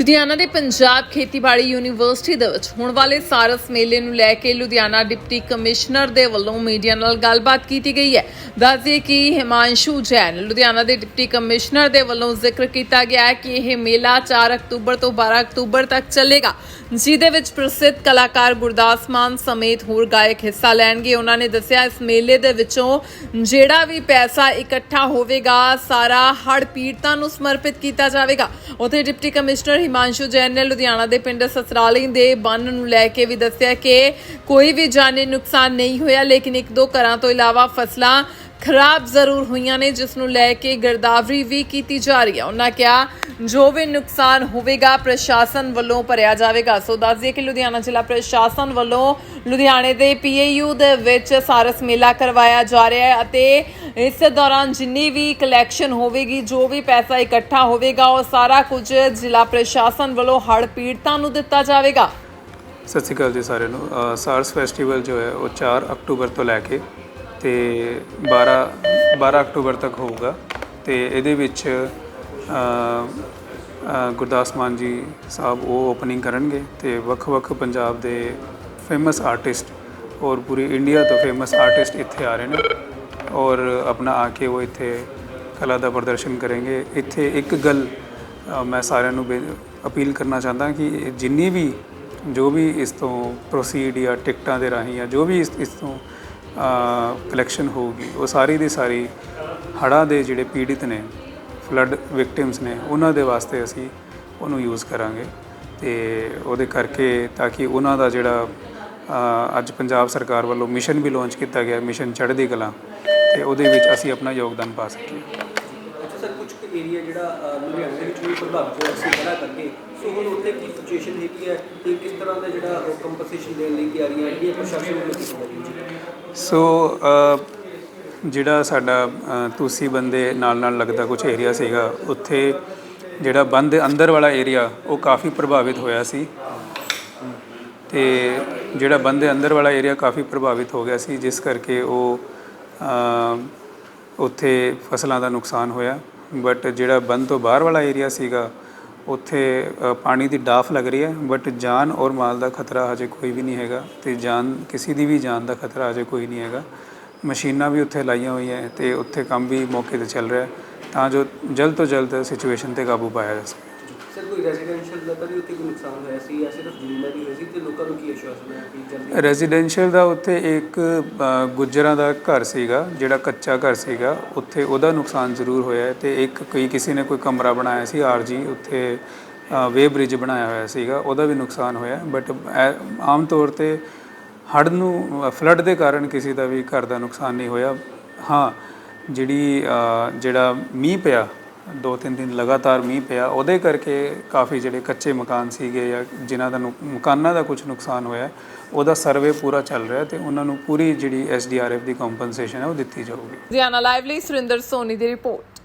ਲੁਧਿਆਣਾ ਦੇ ਪੰਜਾਬ ਖੇਤੀਬਾੜੀ ਯੂਨੀਵਰਸਿਟੀ ਦੇ ਵਿੱਚ ਹੋਣ ਵਾਲੇ ਸਾਰਸ ਮੇਲੇ ਨੂੰ ਲੈ ਕੇ ਲੁਧਿਆਣਾ ਡਿਪਟੀ ਕਮਿਸ਼ਨਰ ਦੇ ਵੱਲੋਂ ਮੀਡੀਆ ਨਾਲ ਗੱਲਬਾਤ ਕੀਤੀ ਗਈ ਹੈ। ਦੱਸਦੇ ਕਿ ਹਿਮਾਂਸ਼ੂ ਜੈਨ ਲੁਧਿਆਣਾ ਦੇ ਡਿਪਟੀ ਕਮਿਸ਼ਨਰ ਦੇ ਵੱਲੋਂ ਜ਼ਿਕਰ ਕੀਤਾ ਗਿਆ ਹੈ ਕਿ ਇਹ ਮੇਲਾ 4 ਅਕਤੂਬਰ ਤੋਂ 12 ਅਕਤੂਬਰ ਤੱਕ ਚੱਲੇਗਾ, ਜਿਹਦੇ ਵਿੱਚ ਪ੍ਰਸਿੱਧ ਕਲਾਕਾਰ ਗੁਰਦਾਸ ਮਾਨ ਸਮੇਤ ਹੋਰ ਗਾਇਕ ਹਿੱਸਾ ਲੈਣਗੇ। ਉਹਨਾਂ ਨੇ ਦੱਸਿਆ, ਇਸ ਮੇਲੇ ਦੇ ਵਿੱਚੋਂ ਜਿਹੜਾ ਵੀ ਪੈਸਾ ਇਕੱਠਾ ਹੋਵੇਗਾ, ਸਾਰਾ ਹੜ੍ਹ ਪੀੜਤਾਂ ਨੂੰ ਸਮਰਪਿਤ ਕੀਤਾ ਜਾਵੇਗਾ। ਉਥੇ ਡਿਪਟੀ ਕਮਿਸ਼ਨਰ ਹਿਮਾਂਸ਼ੂ ਜੈਨ ਨੇ ਲੁਧਿਆਣਾ ਦੇ ਪਿੰਡ ਸਸਰਾਲੀ ਦੇ ਬੰਨ ਨੂੰ ਲੈ ਕੇ ਵੀ ਦੱਸਿਆ ਕਿ ਕੋਈ ਵੀ ਜਾਨੀ ਨੁਕਸਾਨ ਨਹੀਂ ਹੋਇਆ, ਲੇਕਿਨ ਇੱਕ ਦੋ ਘਰਾਂ ਤੋਂ ਇਲਾਵਾ ਫਸਲਾਂ ਖਰਾਬ ਜ਼ਰੂਰ ਹੋਈਆਂ ਨੇ, ਜਿਸ ਨੂੰ ਲੈ ਕੇ ਗਿਰਦਾਵਰੀ ਵੀ ਕੀਤੀ ਜਾ ਰਹੀ ਹੈ। ਉਹਨਾਂ ਕਿਹਾ, ਜੋ ਵੀ ਨੁਕਸਾਨ ਹੋਵੇਗਾ, ਪ੍ਰਸ਼ਾਸਨ ਵੱਲੋਂ ਭਰਿਆ ਜਾਵੇਗਾ। ਸੋ ਦੱਸ ਦਈਏ ਕਿ ਲੁਧਿਆਣਾ ਜ਼ਿਲ੍ਹਾ ਪ੍ਰਸ਼ਾਸਨ ਵੱਲੋਂ ਲੁਧਿਆਣੇ ਦੇ ਪੀਏਯੂ ਦੇ ਵਿੱਚ ਸਾਰਸ ਮੇਲਾ ਕਰਵਾਇਆ ਜਾ ਰਿਹਾ ਹੈ ਅਤੇ ਇਸ ਦੌਰਾਨ ਜਿੰਨੀ ਵੀ ਕਲੈਕਸ਼ਨ ਹੋਵੇਗੀ, ਜੋ ਵੀ ਪੈਸਾ ਇਕੱਠਾ ਹੋਵੇਗਾ, ਉਹ ਸਾਰਾ ਕੁਝ ਜ਼ਿਲ੍ਹਾ ਪ੍ਰਸ਼ਾਸਨ ਵੱਲੋਂ ਹੜ੍ਹ ਪੀੜਤਾਂ ਨੂੰ ਦਿੱਤਾ ਜਾਵੇਗਾ। ਸਤਿ ਸ਼੍ਰੀ ਅਕਾਲ ਜੀ ਸਾਰਿਆਂ ਨੂੰ। ਸਾਰਸ ਫੈਸਟੀਵਲ ਜੋ ਹੈ, ਉਹ 4 ਅਕਤੂਬਰ ਤੋਂ ਲੈ ਕੇ ਤੇ 12 12 ਅਕਤੂਬਰ ਤੱਕ ਹੋਊਗਾ। ਤੇ ਇਹਦੇ ਵਿੱਚ ਗੁਰਦਾਸ ਮਾਨ ਜੀ ਸਾਹਿਬ ਉਹ ਓਪਨਿੰਗ ਕਰਨਗੇ ਤੇ ਵੱਖ-ਵੱਖ ਪੰਜਾਬ ਦੇ ਫੇਮਸ ਆਰਟਿਸਟ ਔਰ ਪੂਰੀ ਇੰਡੀਆ ਤੋਂ ਫੇਮਸ ਆਰਟਿਸਟ ਇੱਥੇ ਆ ਰਹੇ ਨੇ ਔਰ ਆਪਣਾ ਆ ਕੇ ਉਹ ਇੱਥੇ ਕਲਾ ਦਾ ਪ੍ਰਦਰਸ਼ਨ ਕਰਨਗੇ। ਇੱਥੇ ਇੱਕ ਗੱਲ ਮੈਂ ਸਾਰਿਆਂ ਨੂੰ ਬੇ- ਅਪੀਲ ਕਰਨਾ ਚਾਹੁੰਦਾ ਕਿ ਜਿੰਨੀ ਵੀ ਜੋ ਵੀ ਇਸ ਤੋਂ ਪ੍ਰੋਸੀਡ ਜਾਂ ਟਿਕਟਾਂ ਦੇ ਰਾਹੀਂ ਜਾਂ ਜੋ ਵੀ ਇਸ ਇਸ ਤੋਂ ਕਲੈਕਸ਼ਨ ਹੋਊਗੀ। ਉਹ ਸਾਰੀ ਦੀ ਸਾਰੀ ਹੜ੍ਹਾਂ ਦੇ ਜਿਹੜੇ ਪੀੜਿਤ ਨੇ ਫਲੱਡ ਵਿਕਟਿਮਸ ਨੇ, ਉਹਨਾਂ ਦੇ ਵਾਸਤੇ ਅਸੀਂ ਉਹਨੂੰ ਯੂਜ਼ ਕਰਾਂਗੇ। ਤੇ ਉਹਦੇ ਕਰਕੇ ਤਾਂ ਕਿ ਉਹਨਾਂ ਦਾ ਜਿਹੜਾ ਅੱਜ ਪੰਜਾਬ ਸਰਕਾਰ ਵੱਲੋਂ ਮਿਸ਼ਨ ਵੀ ਲਾਂਚ ਕੀਤਾ ਗਿਆ ਮਿਸ਼ਨ ਚੜ੍ਹਦੀ ਕਲਾ, ਤੇ ਉਹਦੇ ਵਿੱਚ ਅਸੀਂ ਆਪਣਾ ਯੋਗਦਾਨ ਪਾ ਸਕੀਏ। ਸਰ ਕੁਝ ਏਰੀਆ ਜਿਹੜਾ ਲੁਧਿਆਣੇ ਦੇ ਵਿੱਚ ਵੀ ਪ੍ਰਭਾਵਿਤ ਹੋਇਆ ਸੀ ਹੜ੍ਹਾਂ ਕਰਕੇ ਸੋ ਹੁਣ ਉੱਥੇ ਕੀ ਸਿਚੁਏਸ਼ਨ ਹੈਗੀ ਹੈ, ਤੇ ਕਿਸ ਤਰ੍ਹਾਂ ਦਾ ਜਿਹੜਾ ਕੰਪਨਸੇਸ਼ਨ ਦੇਣ ਲਈ ਤਿਆਰੀਆਂ ਹੈਗੀਆਂ, ਪ੍ਰਸ਼ਾਸਨ ਵੱਲੋਂ ਕੀਤੀ ਜਾ ਰਹੀ ਹੈ? ਸੋ ਜਿਹੜਾ ਸਾਡਾ ਅ, ਤੁਸੀਂ ਬੰਦੇ ਨਾਲ ਨਾਲ ਲੱਗਦਾ ਕੁਝ ਏਰੀਆ ਸੀਗਾ ਉੱਥੇ ਜਿਹੜਾ ਬੰਦ ਦੇ ਅੰਦਰ ਵਾਲਾ ਏਰੀਆ ਉਹ ਕਾਫੀ ਪ੍ਰਭਾਵਿਤ ਹੋਇਆ ਸੀ। ਤੇ ਜਿਹੜਾ ਬੰਦ ਦੇ ਅੰਦਰ ਵਾਲਾ ਏਰੀਆ ਕਾਫੀ ਪ੍ਰਭਾਵਿਤ ਹੋ ਗਿਆ ਸੀ ਜਿਸ ਕਰਕੇ ਉਹ ਉੱਥੇ ਫਸਲਾਂ ਦਾ ਨੁਕਸਾਨ ਹੋਇਆ। ਬਟ ਜਿਹੜਾ ਬੰਦ ਤੋਂ ਬਾਹਰ ਵਾਲਾ ਏਰੀਆ ਸੀਗਾ ਉੱਥੇ ਪਾਣੀ ਦੀ ਡਾਫ ਲੱਗ ਰਹੀ ਹੈ ਬਟ ਜਾਨ ਔਰ ਮਾਲ ਦਾ ਖਤਰਾ ਹਜੇ ਕੋਈ ਵੀ ਨਹੀਂ ਹੈਗਾ ਤੇ ਜਾਨ, ਕਿਸੇ ਦੀ ਵੀ ਜਾਨ ਦਾ ਖਤਰਾ ਹਜੇ ਕੋਈ ਨਹੀਂ ਹੈਗਾ। ਮਸ਼ੀਨਾਂ ਵੀ ਉੱਥੇ ਲਾਈਆਂ ਹੋਈਆਂ ਹੈ ਤੇ ਉੱਥੇ ਕੰਮ ਵੀ ਮੌਕੇ ਤੇ ਚੱਲ ਰਿਹਾ ਤਾਂ ਜੋ ਜਲਦ ਤੋਂ ਜਲਦ ਸਿਚੁਏਸ਼ਨ ਤੇ ਕਾਬੂ ਪਾਇਆ ਜਾ ਸਕੇ। ਸਰ ਕੋਈ ਰੈਜ਼ੀਡੈਂਸ਼ੀਅਲ ਦਾ ਤਾਂ ਵੀ ਉੱਥੇ ਕੋਈ ਨੁਕਸਾਨ ਹੋਇਆ ਸੀ ਜਾਂ ਸਿਰਫ ਜ਼ਮੀਨਾਂ ਹੋਈ ਸੀ ਤੇ ਲੋਕਾਂ ਨੂੰ ਕੀ ਆਸ਼ਵਾਸਨ ਹੈ ਕਿ ਜਲਦੀ ਰੈਜ਼ੀਡੈਂਸ਼ੀਅਲ ਦਾ ਉੱਥੇ ਇੱਕ ਅ, ਗੁੱਜਰਾਂ ਦਾ ਘਰ ਸੀਗਾ ਜਿਹੜਾ ਕੱਚਾ ਘਰ ਸੀਗਾ ਉੱਥੇ ਉਹਦਾ ਨੁਕਸਾਨ ਜ਼ਰੂਰ ਹੋਇਆ ਹੈ ਤੇ ਇੱਕ ਕੋਈ ਕਿਸੇ ਨੇ ਕੋਈ ਕਮਰਾ ਬਣਾਇਆ ਸੀ ਆਰਜੀ ਉੱਥੇ ਵੇ ਬ੍ਰਿਜ ਬਣਾਇਆ ਹੋਇਆ ਸੀਗਾ ਉਹਦਾ ਵੀ ਨੁਕਸਾਨ ਹੋਇਆ ਬਟ ਆਮ ਤੌਰ ਤੇ ਹੜ੍ਹ ਨੂੰ ਫਲੱਡ ਦੇ ਕਾਰਨ ਕਿਸੇ ਦਾ ਵੀ ਘਰ ਦਾ ਨੁਕਸਾਨ ਨਹੀਂ ਹੋਇਆ। ਹਾਂ ਜਿਹੜੀ ਅ, ਜਿਹੜਾ ਮੀਂਹ ਪਿਆ ਦੋ ਤਿੰਨ ਦਿਨ ਲਗਾਤਾਰ ਮੀਂਹ ਪਿਆ, ਉਹਦੇ ਕਰਕੇ ਕਾਫੀ ਜਿਹੜੇ ਕੱਚੇ ਮਕਾਨ ਸੀਗੇ ਜਾਂ ਜਿਨ੍ਹਾਂ ਦਾ ਨੁਕ- ਮਕਾਨਾਂ ਦਾ ਕੁਝ ਨੁਕਸਾਨ ਹੋਇਆ, ਉਹਦਾ ਸਰਵੇ ਪੂਰਾ ਚੱਲ ਰਿਹਾ ਤੇ ਉਹਨਾਂ ਨੂੰ ਪੂਰੀ ਜਿਹੜੀ ਐਸਡੀਆਰਐਫ ਦੀ ਕੰਪਨਸੇਸ਼ਨ ਹੈ ਉਹ ਦਿੱਤੀ ਜਾਊਗੀ। ਲੁਧਿਆਣਾ ਲਾਈਵ ਲਈ ਸੁਰਿੰਦਰ ਸੋਨੀ ਦੀ ਰਿਪੋਰਟ।